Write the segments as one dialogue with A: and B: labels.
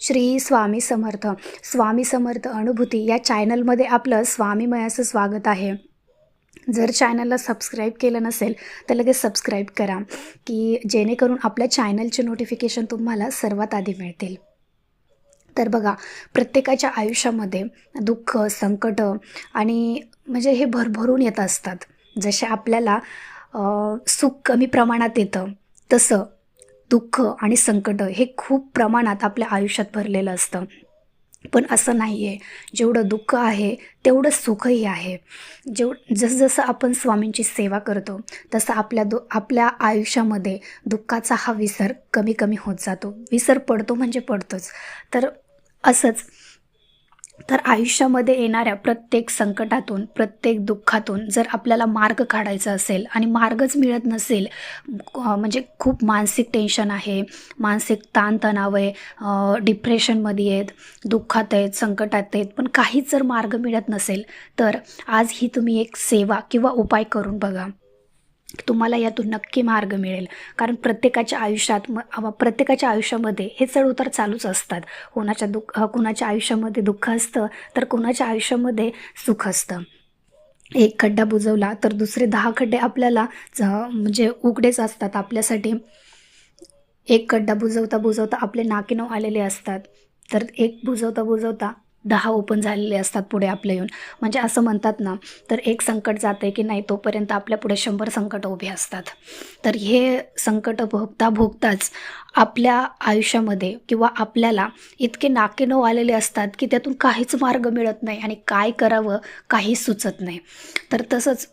A: श्री स्वामी समर्थ. स्वामी समर्थ अनुभूती या चॅनलमध्ये आपलं स्वामीमयाचं स्वागत आहे. जर चॅनलला सबस्क्राईब केलं नसेल तर लगेच सबस्क्राईब करा की जेणेकरून आपल्या चॅनलचे नोटिफिकेशन तुम्हाला सर्वात आधी मिळतील. तर बघा प्रत्येकाच्या आयुष्यामध्ये दुःख संकट आणि म्हणजे हे भरभरून येत असतात. जसे आपल्याला सुख कमी प्रमाणात येतं तसं दुःख आणि संकट हे खूप प्रमाणात आपल्या आयुष्यात भरलेलं असतं. पण असं नाही आहे जेवढं दुःख आहे तेवढं सुखही आहे. जेव जसजसं आपण स्वामींची सेवा करतो तसं आपल्या दु आपल्या आयुष्यामध्ये दुःखाचा हा विसर कमी कमी होत जातो. विसर पडतो म्हणजे पडतोच. तर असंच तर आयुष्यामध्ये येणाऱ्या प्रत्येक संकटातून प्रत्येक दुःखातून जर आपल्याला मार्ग काढायचा असेल आणि मार्गच मिळत नसेल म्हणजे खूप मानसिक टेन्शन आहे मानसिक ताणतणाव आहे डिप्रेशनमध्ये आहेत दुःखात आहेत संकटात आहेत पण काहीच जर मार्ग मिळत नसेल तर आज ही तुम्ही एक सेवा किंवा उपाय करून बघा. तुम्हाला यातून नक्की मार्ग मिळेल. कारण प्रत्येकाच्या आयुष्यात म प्रत्येकाच्या आयुष्यामध्ये हे चढउतार चालूच असतात. कोणाच्या दुःख कोणाच्या आयुष्यामध्ये दुःख असतं तर कोणाच्या आयुष्यामध्ये सुख असतं. एक खड्डा बुजवला तर दुसरे दहा खड्डे आपल्याला म्हणजे उघडेच असतात आपल्यासाठी. एक खड्डा बुजवता बुजवता आपले नाकीनव आलेले असतात. तर एक बुजवता बुजवता दहा ओपन झालेले असतात पुढे आपलं येऊन. म्हणजे असं म्हणतात ना तर एक संकट जाते की नाही तोपर्यंत आपल्या पुढे शंभर संकट उभे असतात. तर हे संकट भोगता भोगताच आपल्या आयुष्यामध्ये किंवा आपल्याला इतके नाकेनो आलेले असतात की त्यातून काहीच मार्ग मिळत नाही आणि काय करावं काही सुचत नाही. तर तसंच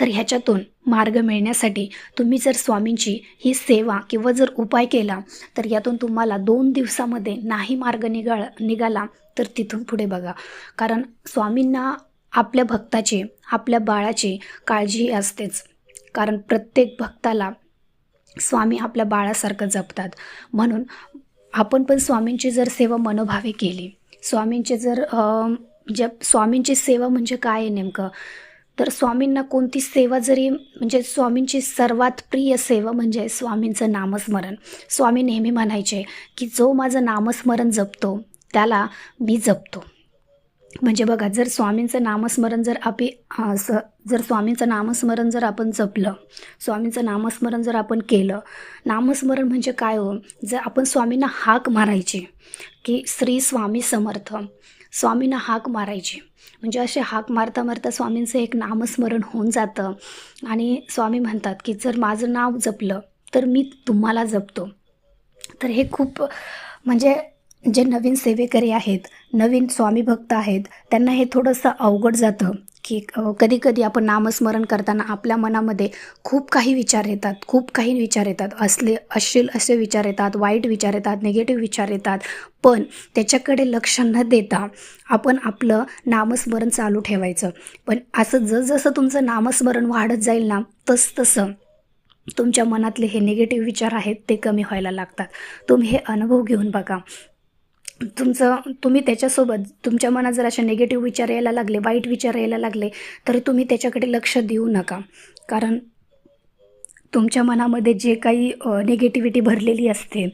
A: तर ह्याच्यातून मार्ग मिळण्यासाठी तुम्ही जर स्वामींची ही सेवा किंवा जर उपाय केला तर यातून तुम्हाला दोन दिवसामध्ये नाही मार्ग निघाळ निघाला तर तिथून पुढे बघा. कारण स्वामींना आपल्या भक्ताची आपल्या बाळाची काळजी असतेच. कारण प्रत्येक भक्ताला स्वामी आपल्या बाळासारखं जपतात. म्हणून आपण पण स्वामींची जर सेवा मनोभावे केली स्वामींचे जर ज्या स्वामींची सेवा म्हणजे काय आहे नेमकं? तर स्वामींना कोणती सेवा जरी म्हणजे स्वामींची सर्वात प्रिय सेवा म्हणजे स्वामींचं नामस्मरण. स्वामी नेहमी म्हणायचे की जो माझं नामस्मरण जपतो त्याला मी जपतो. म्हणजे बघा जर स्वामींचं नामस्मरण जर आपी स जर स्वामींचं नामस्मरण जर आपण जपलं स्वामींचं नामस्मरण जर आपण केलं नामस्मरण म्हणजे काय हो? जर आपण स्वामींना हाक मारायची की श्री स्वामी समर्थ स्वामींना हाक मारायची. म्हणजे असे हाक मारता मारता स्वामींचं एक नामस्मरण होऊन जातं. आणि स्वामी म्हणतात की जर माझं नाव जपलं तर मी तुम्हाला जपतो. तर हे खूप म्हणजे जे नवीन सेवेकरी आहेत नवीन स्वामी भक्त आहेत त्यांना हे थोडंसं अवघड जातं. की कधी कधी आपण नामस्मरण करताना आपल्या मनामध्ये खूप काही विचार येतात खूप काही विचार येतात. असले अश्लील असे विचार येतात वाईट विचार येतात निगेटिव्ह विचार येतात. पण त्याच्याकडे लक्ष न देता आपण आपलं नामस्मरण चालू ठेवायचं. पण असं जसजसं तुमचं नामस्मरण वाढत जाईल ना तसतसं तुमच्या मनातले हे निगेटिव्ह विचार आहेत ते कमी व्हायला लागतात. तुम्ही हे अनुभव घेऊन बघा. तुमचं तुम्ही त्याच्यासोबत तुमच्या मनात जर असे निगेटिव्ह विचार यायला लागले वाईट विचार यायला लागले तर तुम्ही त्याच्याकडे लक्ष देऊ नका. कारण तुमच्या मनामध्ये जे काही निगेटिव्हिटी भरलेली असते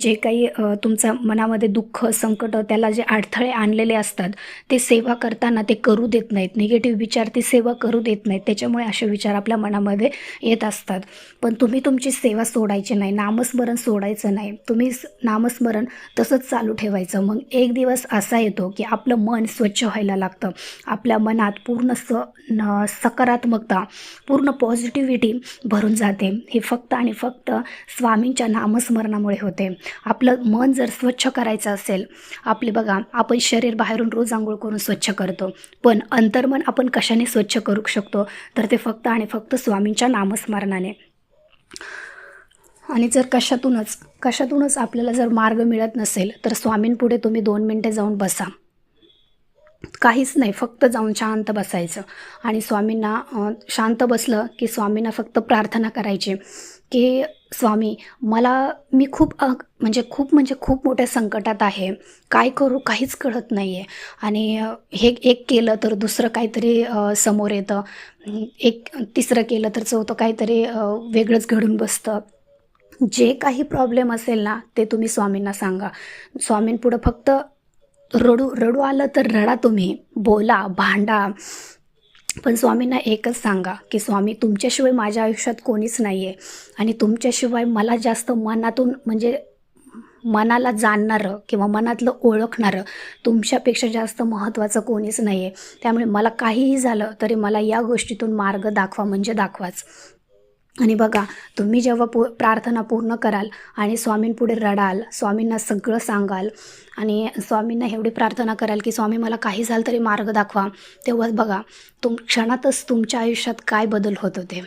A: जे काही तुमचा मनामध्ये दुःख संकट त्याला जे अडथळे आणलेले असतात ते सेवा करताना ते करू देत नाहीत. निगेटिव्ह विचार ते सेवा करू देत नाहीत. त्याच्यामुळे असे विचार आपल्या मनामध्ये येत असतात. पण तुम्ही तुमची सेवा सोडायची नाही नामस्मरण सोडायचं नाही. तुम्ही नामस्मरण तसंच चालू ठेवायचं. मग एक दिवस असा येतो की आपलं मन स्वच्छ व्हायला लागतं. आपल्या मनात पूर्ण स न सकारात्मकता पूर्ण पॉझिटिव्हिटी भरून जाते. हे फक्त आणि फक्त स्वामींच्या नामस्मरणामुळे होते. आपलं मन जर स्वच्छ करायचं असेल आपले बघा आपण शरीर बाहेरून रोज आंघोळ करून स्वच्छ करतो. पण अंतर्मन आपण कशाने स्वच्छ करू शकतो? तर ते फक्त आणि फक्त स्वामींच्या नामस्मरणाने. आणि जर कशातूनच कशातूनच आपल्याला जर मार्ग मिळत नसेल तर स्वामींपुढे तुम्ही दोन मिनटे जाऊन बसा. काहीच नाही फक्त जाऊन शांत बसायचं. आणि स्वामींना शांत बसलं की स्वामींना फक्त प्रार्थना करायची की स्वामी मला मी खूप म्हणजे खूप म्हणजे खूप मोठ्या संकटात आहे. काय करू काहीच कळत नाही आहे आणि हे एक केलं तर दुसरं काहीतरी समोर येतं. एक तिसरं केलं तर चौथं काहीतरी वेगळंच घडून बसतं. जे काही प्रॉब्लेम असेल ना ते तुम्ही स्वामींना सांगा. स्वामींपुढं फक्त रडू रडू आलं तर रडा तुम्ही. बोला भांडा. पण स्वामींना एकच सांगा की स्वामी तुमच्याशिवाय माझ्या आयुष्यात कोणीच नाही आहे आणि तुमच्याशिवाय मला जास्त मनातून म्हणजे मनाला जाणणारं किंवा मनातलं ओळखणारं तुमच्यापेक्षा जास्त महत्त्वाचं कोणीच नाही आहे त्यामुळे मला काहीही झालं तरी मला या गोष्टीतून मार्ग दाखवा म्हणजे दाखवाच. आणि बघा तुम्ही जेव्हा पू प्रार्थना पूर्ण कराल आणि स्वामींपुढे रडाल स्वामींना सगळं सांगाल आणि स्वामींना एवढी प्रार्थना कराल की स्वामी मला काही झालं तरी मार्ग दाखवा तेव्हाच बघा तुम क्षणातच तुमच्या आयुष्यात काय बदल होत होते.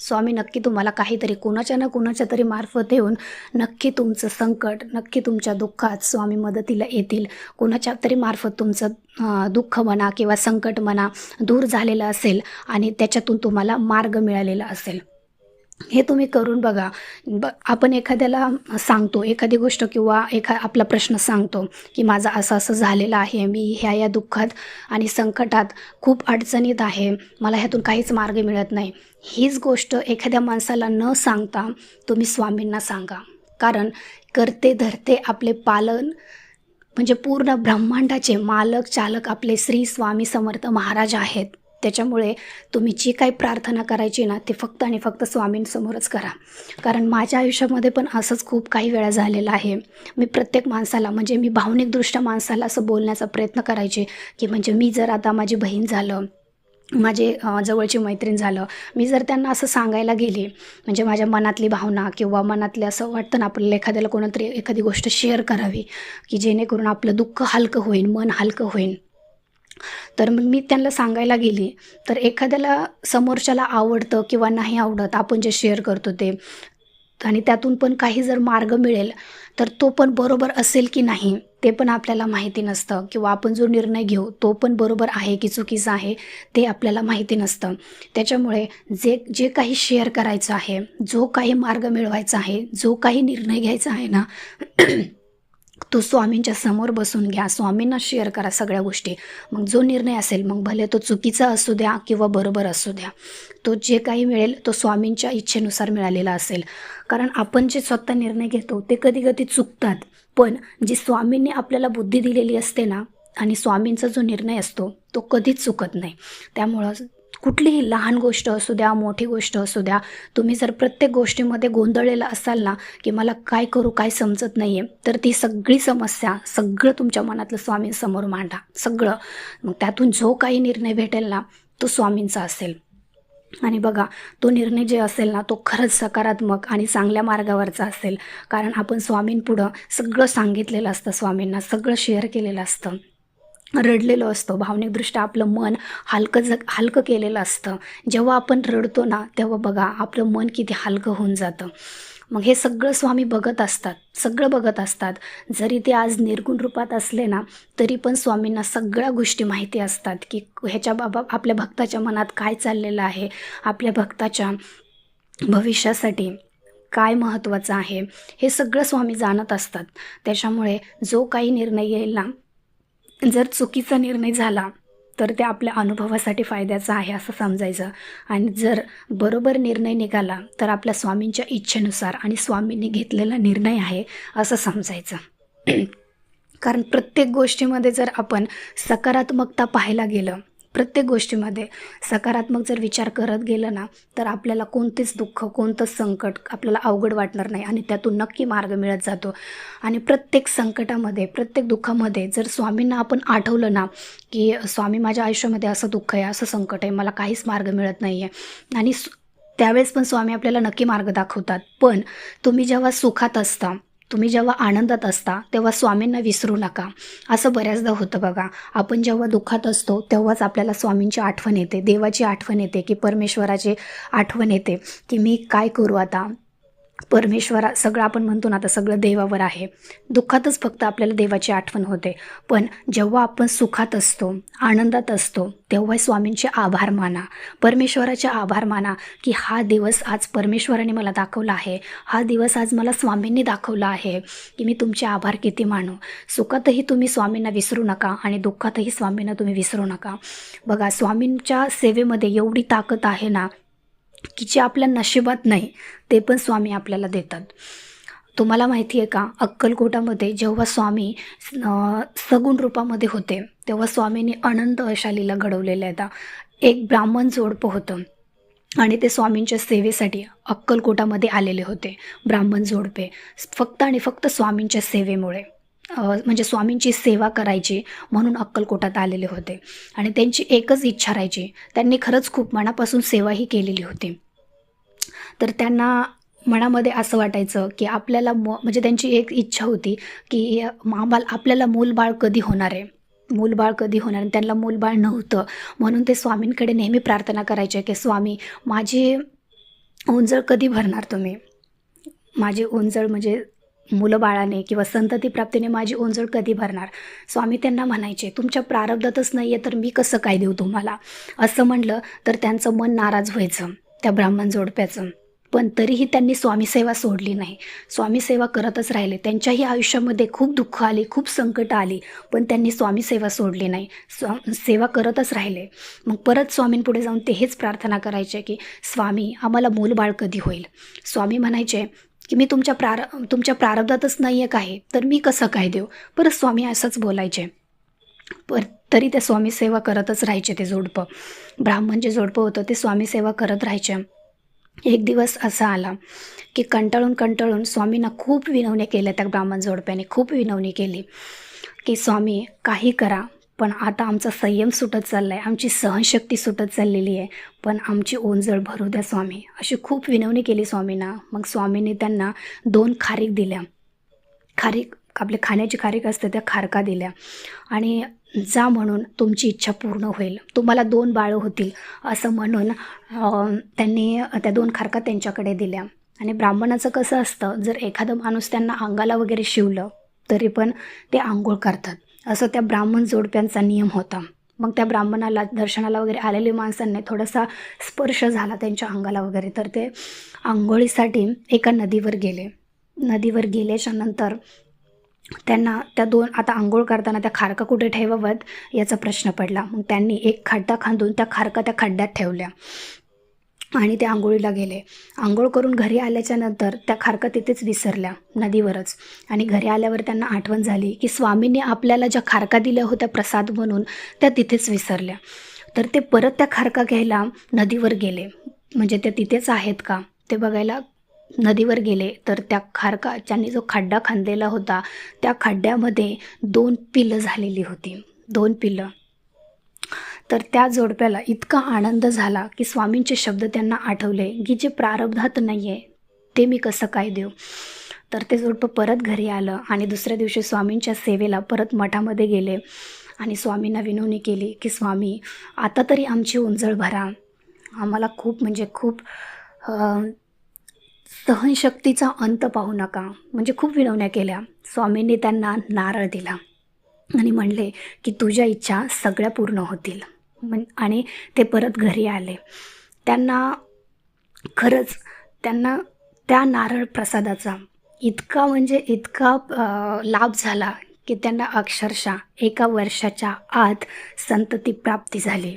A: स्वामी नक्की तुम्हाला काहीतरी कुणाच्या ना कुणाच्या तरी मार्फत येऊन नक्की तुमचं संकट नक्की तुमच्या दुःखात स्वामी मदतीला येतील. कुणाच्या तरी मार्फत तुमचं दुःख म्हणा किंवा संकट म्हणा दूर झालेलं असेल आणि त्याच्यातून तुम्हाला मार्ग मिळालेला असेल. हे तुम्ही करून बघा. ब आपण एखाद्याला सांगतो एखादी गोष्ट किंवा एखा आपला प्रश्न सांगतो की माझं असं असं झालेलं आहे मी ह्या या दुःखात आणि संकटात खूप अडचणीत आहे मला ह्यातून काहीच मार्ग मिळत नाही. हीच गोष्ट एखाद्या माणसाला न सांगता तुम्ही स्वामींना सांगा. कारण करते धरते आपले पालन म्हणजे पूर्ण ब्रह्मांडाचे मालक चालक आपले श्री स्वामी समर्थ महाराज आहेत. त्याच्यामुळे तुम्ही जी काही प्रार्थना करायची ना ते फक्त आणि फक्त स्वामींसमोरच करा. कारण माझ्या आयुष्यामध्ये पण असंच खूप काही वेळा झालेलं आहे. मी प्रत्येक माणसाला म्हणजे मी भावनिकदृष्ट्या माणसाला असं बोलण्याचा प्रयत्न करायचे की म्हणजे मी जर आता माझी बहीण झालं माझे जवळची मैत्रीण झालं मी जर त्यांना असं सांगायला गेले म्हणजे माझ्या मनातली भावना किंवा मनातले असं वाटतं ना आपल्याला एखाद्याला कोणातरी एखादी गोष्ट शेअर करावी की जेणेकरून आपलं दुःख हलकं होईल मन हलकं होईल तर मग मी त्यांना सांगायला गेली. तर एखाद्याला समोरच्याला आवडतं किंवा नाही आवडत आपण जे शेअर करतो ते. आणि त्यातून पण काही जर मार्ग मिळेल तर तो पण बरोबर असेल की नाही ते पण आपल्याला माहिती नसतं. किंवा आपण जो निर्णय घेऊ तो पण बरोबर आहे की चुकीचा आहे ते आपल्याला माहिती नसतं. त्याच्यामुळे जे जे काही शेअर करायचं आहे जो काही मार्ग मिळवायचा आहे जो काही निर्णय घ्यायचा आहे ना तो स्वामींच्या समोर बसून घ्या. स्वामींना शेअर करा सगळ्या गोष्टी. मग जो निर्णय असेल मग भले तो चुकीचा असू द्या किंवा बरोबर असू द्या तो जे काही मिळेल तो स्वामींच्या इच्छेनुसार मिळालेला असेल. कारण आपण जे स्वतः निर्णय घेतो ते कधी कधी चुकतात. पण जी स्वामींनी आपल्याला बुद्धी दिलेली असते ना आणि स्वामींचा जो निर्णय असतो तो कधीच चुकत नाही. त्यामुळं कुठलीही लहान गोष्ट असू द्या मोठी गोष्ट असू द्या तुम्ही जर प्रत्येक गोष्टीमध्ये गोंधळलेला असाल ना की मला काय करू काय समजत नाही आहे तर ती सगळी समस्या सगळं तुमच्या मनातलं स्वामींसमोर मांडा सगळं. मग त्यातून जो काही निर्णय भेटेल ना तो स्वामींचा असेल. आणि बघा तो निर्णय जे असेल ना तो खरंच सकारात्मक आणि चांगल्या मार्गावरचा असेल. कारण आपण स्वामींपुढं सगळं सांगितलेलं असतं स्वामींना सगळं शेअर केलेलं असतं. रडलेलो असतो. भावनिकदृष्ट्या आपलं मन हलकं ज हलकं केलेलं असतं. जेव्हा आपण रडतो ना तेव्हा बघा आपलं मन किती हलकं होऊन जातं. मग हे सगळं स्वामी बघत असतात. सगळं बघत असतात. जरी ते आज निर्गुण रूपात असले ना तरी पण स्वामींना सगळ्या गोष्टी माहिती असतात की ह्याच्या बाबा आपल्या भक्ताच्या मनात काय चाललेलं आहे? आपल्या भक्ताच्या भविष्यासाठी काय महत्त्वाचं आहे? हे सगळं स्वामी जाणत असतात. त्याच्यामुळे जो काही निर्णय येईल ना जर चुकीचा निर्णय झाला तर ते आपल्या अनुभवासाठी फायद्याचं आहे असं समजायचं. आणि जर बरोबर निर्णय निघाला तर आपल्या स्वामींच्या इच्छेनुसार आणि स्वामींनी घेतलेला निर्णय आहे असं समजायचं. कारण प्रत्येक गोष्टीमध्ये जर आपण सकारात्मकता पाहायला गेलं प्रत्येक गोष्टीमध्ये सकारात्मक जर विचार करत गेलं ना तर आपल्याला कोणतेच दुःख कोणतंच संकट आपल्याला अवघड वाटणार नाही आणि त्यातून नक्की मार्ग मिळत जातो. आणि प्रत्येक संकटामध्ये प्रत्येक दुःखामध्ये जर स्वामींना आपण आठवलं ना की स्वामी माझ्या आयुष्यामध्ये असं दुःख आहे असं संकट आहे मला काहीच मार्ग मिळत नाही आहे आणि त्यावेळेस पण स्वामी आपल्याला नक्की मार्ग दाखवतात. पण तुम्ही जेव्हा सुखात असता तुम्ही जेव्हा आनंदात असता तेव्हा स्वामींना विसरू नका. असं बऱ्याचदा होतं बघा. आपण जेव्हा दुःखात असतो तेव्हाच आपल्याला स्वामींची आठवण येते. देवाची आठवण येते की परमेश्वराची आठवण येते की मी काय करू आता? परमेश्वरा सगळं आपण म्हणतो ना आता सगळं देवावर आहे. दुःखातच फक्त आपल्याला देवाची आठवण होते. पण जेव्हा आपण सुखात असतो आनंदात असतो तेव्हा स्वामींचे आभार माना. परमेश्वराचे आभार माना की हा दिवस आज परमेश्वराने मला दाखवला आहे. हा दिवस आज मला स्वामींनी दाखवला आहे की मी तुमचे आभार किती मानू. सुखातही तुम्ही स्वामींना विसरू नका आणि दुःखातही स्वामींना तुम्ही विसरू नका. बघा स्वामींच्या सेवेमध्ये एवढी ताकद आहे ना की जे आपल्या नशिबात नाही ते पण स्वामी आपल्याला देतात. तुम्हाला माहिती आहे का अक्कलकोटामध्ये जेव्हा स्वामी सगुण रूपामध्ये होते तेव्हा स्वामींनी अनंत अशा लीला घडवलेल्या आहेत. एक ब्राह्मण जोडपं होतं आणि ते स्वामींच्या सेवेसाठी अक्कलकोटामध्ये आलेले होते ब्राह्मण जोडपे. फक्त आणि फक्त स्वामींच्या सेवेमुळे. म्हणजे स्वामींची सेवा करायची म्हणून अक्कलकोटात आलेले होते. आणि त्यांची एकच इच्छा राहायची. त्यांनी खरंच खूप मनापासून सेवाही केलेली होती. तर त्यांना मनामध्ये असं वाटायचं की आपल्याला म म्हणजे त्यांची एक इच्छा होती की आम्हाला आपल्याला मूलबाळ कधी होणार आहे? मूलबाळ कधी होणार? त्यांना मूलबाळ नव्हतं. म्हणून ते स्वामींकडे नेहमी प्रार्थना करायचे की स्वामी माझी ओंजळ कधी भरणार तुम्ही? माझी ओंजळ म्हणजे मुलं बाळाने किंवा संतती प्राप्तीने माझी ओंजळ कधी भरणार? स्वामी त्यांना म्हणायचे तुमच्या प्रारब्धातच नाही आहे तर मी कसं काय देऊ तुम्हाला? असं म्हणलं तर त्यांचं मन नाराज व्हायचं त्या ब्राह्मण जोडप्याचं. पण तरीही त्यांनी स्वामीसेवा सोडली नाही. स्वामी सेवा करतच राहिले. त्यांच्याही आयुष्यामध्ये खूप दुःख आली खूप संकट आली पण त्यांनी स्वामीसेवा सोडली नाही. स्वा सेवा करतच राहिले. मग परत स्वामींपुढे जाऊन ते हेच प्रार्थना करायचे की स्वामी आम्हाला मूलबाळ कधी होईल? स्वामी म्हणायचे की मी तुमच्या प्रार तुमच्या प्रारब्धातच नाही आहे तर मी कसं काय देऊ? परत स्वामी असंच बोलायचे. पर तरी ते स्वामी सेवा करतच राहायचे ते जोडपं. ब्राह्मण जे जोडपं होतं ते स्वामी सेवा करत राहायचे. एक दिवस असा आला की कंटाळून कंटाळून स्वामींना खूप विनवणी केल्या त्या ब्राह्मण जोडप्याने खूप विनवणी केली की स्वामी काही करा. पण आता आमचा संयम सुटत चालला आहे आमची सहनशक्ती सुटत चाललेली आहे. पण आमची ओंजळ भरू द्या स्वामी. अशी खूप विनवणी केली स्वामींना. मग स्वामींनी त्यांना दोन खारीक दिल्या. खारीक आपले खाण्याची खारीक असते त्या खारका दिल्या. आणि जा म्हणून तुमची इच्छा पूर्ण होईल. तुम्हाला दोन बाळं होतील असं म्हणून त्यांनी त्या दोन खारका त्यांच्याकडे दिल्या. आणि ब्राह्मणाचं कसं असतं जर एखादं माणूस त्यांना अंगाला वगैरे शिवलं तरी पण ते आंघोळ करतात. असं त्या ब्राह्मण जोडप्यांचा नियम होता. मग त्या ब्राह्मणाला दर्शनाला वगैरे आलेल्या माणसांनी थोडासा स्पर्श झाला त्यांच्या अंगाला वगैरे. तर ते आंघोळीसाठी एका नदीवर गेले. नदीवर गेल्याच्यानंतर त्यांना त्या दोन आता आंघोळ करताना त्या खारका कुठे ठेवाव्यात याचा प्रश्न पडला. मग त्यांनी एक खड्डा खांदून त्या खारका त्या खड्ड्यात ठेवल्या. आणि ते आंघोळीला गेले. आंघोळ करून घरी आल्याच्यानंतर त्या खारका तिथेच विसरल्या नदीवरच. आणि घरी आल्यावर त्यांना आठवण झाली की स्वामींनी आपल्याला ज्या खारका दिल्या होत्या प्रसाद म्हणून त्या तिथेच विसरल्या. तर ते परत त्या खारका घ्यायला नदीवर गेले. म्हणजे त्या तिथेच आहेत का? ते बघायला नदीवर गेले. तर त्या खारका ज्यांनी जो खड्डा खांदलेला होता त्या खड्ड्यामध्ये दोन पिलं झालेली होती. दोन पिलं. तर त्या जोडप्याला इतका आनंद झाला की स्वामींचे शब्द त्यांना आठवले की जे प्रारब्धात नाही आहे ते मी कसं काय देऊ? तर ते जोडपं परत घरी आलं आणि दुसऱ्या दिवशी स्वामींच्या सेवेला परत मठामध्ये गेले आणि स्वामींना विनवणी केली की स्वामी आता तरी आमची उंजळ भरा. आम्हाला खूप म्हणजे खूप सहनशक्तीचा अंत पाहू नका. म्हणजे खूप विनवण्या केल्या. स्वामींनी त्यांना नारळ दिला आणि म्हणले की तुझ्या इच्छा सगळ्या पूर्ण होतील. म्हण आणि ते परत घरी आले. त्यांना खरंच त्यांना त्या नारळ प्रसादाचा इतका म्हणजे इतका लाभ झाला की त्यांना अक्षरशः एका वर्षाच्या आत संतती प्राप्ती झाली.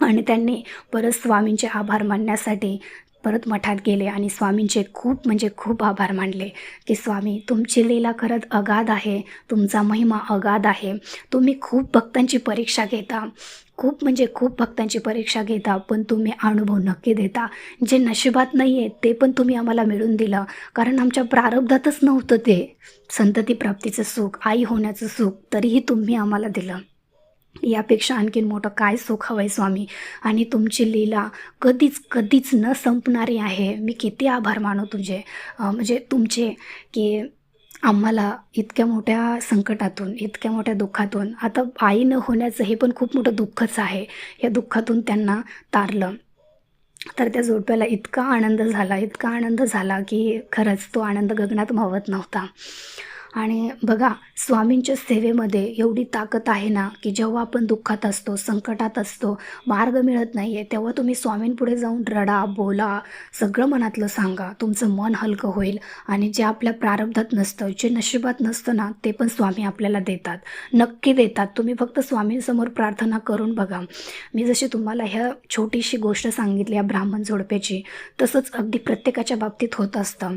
A: आणि त्यांनी परत स्वामींचे आभार मानण्यासाठी परत मठात गेले आणि स्वामींचे खूप म्हणजे खूप आभार मानले की स्वामी तुमची लीला खरंच अगाध आहे तुमचा महिमा अगाध आहे. तुम्ही खूप भक्तांची परीक्षा घेता. खूप म्हणजे खूप भक्तांची परीक्षा घेता पण तुम्ही अनुभव नक्की देता. जे नशिबात नाही आहे ते पण तुम्ही आम्हाला मिळून दिलं. कारण आमच्या प्रारब्धातच नव्हतं ते. संतती प्राप्तीचं सुख आई होण्याचं सुख तरीही तुम्ही आम्हाला दिलं. यापेक्षा आणखीन मोठं काय सुख हवं आहे स्वामी? आणि तुमची लीला कधीच कधीच न संपणारी आहे. मी किती आभार मानू तुझे. म्हणजे तुमचे की आम्हाला इतक्या मोठ्या संकटातून इतक्या मोठ्या दुःखातून आता आई न होण्याचं हे पण खूप मोठं दुःखच आहे. या दुःखातून त्यांना तारलं. तर त्या जोडप्याला इतका आनंद झाला इतका आनंद झाला की खरंच तो आनंद गगनात मावत नव्हता. आणि बघा स्वामींच्या सेवेमध्ये एवढी ताकद आहे ना की जेव्हा आपण दुःखात असतो संकटात असतो मार्ग मिळत नाही आहे तेव्हा तुम्ही स्वामींपुढे जाऊन रडा बोला सगळं मनातलं सांगा. तुमचं मन हलकं होईल आणि जे आपल्या प्रारब्धात नसतं जे नशिबात नसतं ना ते पण स्वामी आपल्याला देतात. नक्की देतात. तुम्ही फक्त स्वामींसमोर प्रार्थना करून बघा. मी जशी तुम्हाला ह्या छोटीशी गोष्ट सांगितली या ब्राह्मण जोडप्याची तसंच अगदी प्रत्येकाच्या बाबतीत होत असतं.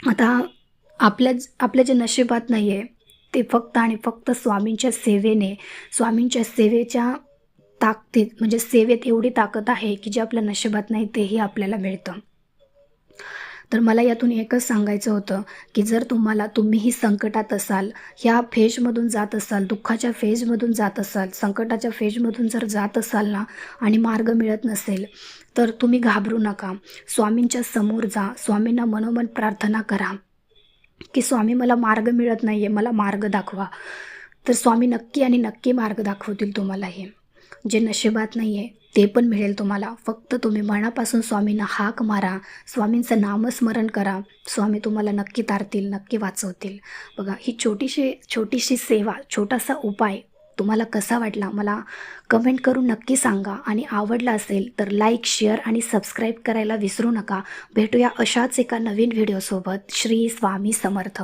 A: आता आपल्या आपल्या जे नशिबात नाही आहे ते फक्त आणि फक्त स्वामींच्या सेवेने स्वामींच्या सेवेच्या ताकदीत म्हणजे सेवेत एवढी ताकद आहे की जे आपल्या नशिबात नाही तेही आपल्याला मिळतं. तर मला यातून एकच सांगायचं होतं की जर तुम्हाला तुम्हीही संकटात असाल ह्या फेजमधून जात असाल दुःखाच्या फेजमधून जात असाल संकटाच्या फेजमधून जर जात असाल ना आणि मार्ग मिळत नसेल तर तुम्ही घाबरू नका. स्वामींच्या समोर जा स्वामींना मनोमन प्रार्थना करा. की स्वामी मला मार्ग मिळत नाही आहे मला मार्ग दाखवा. तर स्वामी नक्की आणि नक्की मार्ग दाखवतील तुम्हाला हे. जे नशिबात नाही आहे ते पण मिळेल तुम्हाला. फक्त तुम्ही मनापासून स्वामींना हाक मारा स्वामींचं नामस्मरण करा. स्वामी तुम्हाला नक्की तारतील नक्की वाचवतील. बघा ही छोटीशी छोटीशी सेवा छोटासा उपाय तुम्हाला कसा वाटला मला कमेंट करून नक्की सांगा. आणि आवडला असेल तर लाईक शेअर आणि सबस्क्राईब करायला विसरू नका. भेटूया अशाच एका नवीन व्हिडिओसोबत श्री स्वामी समर्थ.